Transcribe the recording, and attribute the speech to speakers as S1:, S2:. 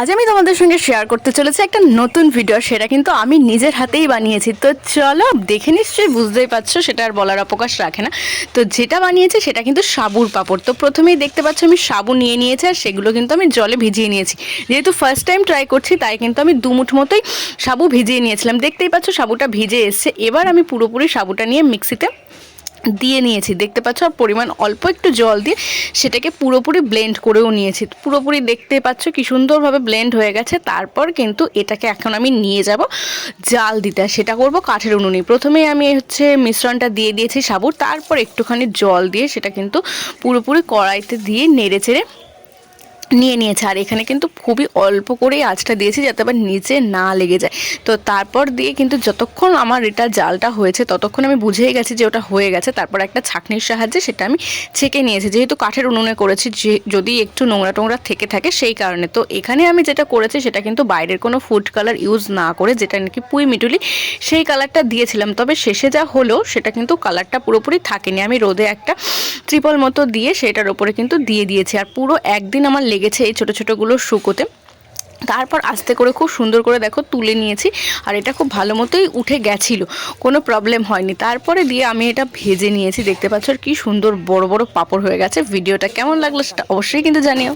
S1: আজ আমি তোমাদের সঙ্গে শেয়ার করতে চলেছি একটা নতুন ভিডিও সেটা কিন্তু আমি নিজের হাতেই বানিয়েছি। তো চলো, দেখে নিশ্চয়ই বুঝতেই পারছ, সেটা আর বলার অবকাশ রাখে না। তো যেটা বানিয়েছি, সেটা কিন্তু সাবুর পাপড়। তো প্রথমেই দেখতে পাচ্ছ, আমি সাবু নিয়ে নিয়েছি, আর সেগুলো কিন্তু আমি জলে ভিজিয়ে নিয়েছি। যেহেতু ফার্স্ট টাইম ট্রাই করছি, তাই কিন্তু আমি দুমুঠ মতোই সাবু ভিজিয়ে নিয়েছিলাম। দেখতেই পাচ্ছ, সাবুটা ভিজে এসছে। এবার আমি পুরোপুরি সাবুটা নিয়ে মিক্সিতে দিয়ে নিয়েছি। দেখতে পাচ্ছ আর পরিমাণ অল্প একটু জল দিয়ে সেটাকে পুরোপুরি ব্লেন্ড করেও নিয়েছি। পুরোপুরি দেখতে পাচ্ছ কি সুন্দরভাবে ব্লেন্ড হয়ে গেছে। তারপর কিন্তু এটাকে এখন আমি নিয়ে যাব জাল দিতে। সেটা করব কাঠের উনুনি। প্রথমে আমি হচ্ছে মিশ্রণটা দিয়ে দিয়েছি সাবুর। তারপর একটুখানি জল দিয়ে সেটা কিন্তু পুরোপুরি কড়াইতে দিয়ে নেড়ে চেড়ে নিয়ে নিয়েছে। আর এখানে কিন্তু খুবই অল্প করেই আঁচটা দিয়েছি যাতে আবার নিচে না লেগে যায়। তো তারপর দিয়ে কিন্তু যতক্ষণ আমার এটা জালটা হয়েছে, ততক্ষণ আমি বুঝেই গেছি যে ওটা হয়ে গেছে। তারপর একটা ছাঁকনির সাহায্যে সেটা আমি ছেঁকে নিয়েছি। যেহেতু কাঠের উনুনে করেছি, যে যদি একটু নোংরা টোংরা থেকে থাকে সেই কারণে। তো এখানে আমি যেটা করেছি সেটা কিন্তু বাইরের কোনো ফুড কালার ইউজ না করে, যেটা নাকি পুই মিটুলি, সেই কালারটা দিয়েছিলাম। তবে শেষে যা হলো সেটা কিন্তু কালারটা পুরোপুরি থাকেনি। আমি রোদে একটা ত্রিপল মতো দিয়ে সেটার ওপরে কিন্তু দিয়ে দিয়েছি। আর পুরো একদিন আমার লেগেছে এই ছোটো ছোটোগুলো শুকোতে। তারপর আস্তে করে খুব সুন্দর করে দেখো তুলে নিয়েছি, আর এটা খুব ভালো মতোই উঠে গেছিল, কোনো প্রবলেম হয়নি। তারপরে দিয়ে আমি এটা ভেজে নিয়েছি, দেখতে পাচ্ছ আর কি সুন্দর বড় বড় পাপড় হয়ে গেছে। ভিডিওটা কেমন লাগল সেটা অবশ্যই কিন্তু জানিও।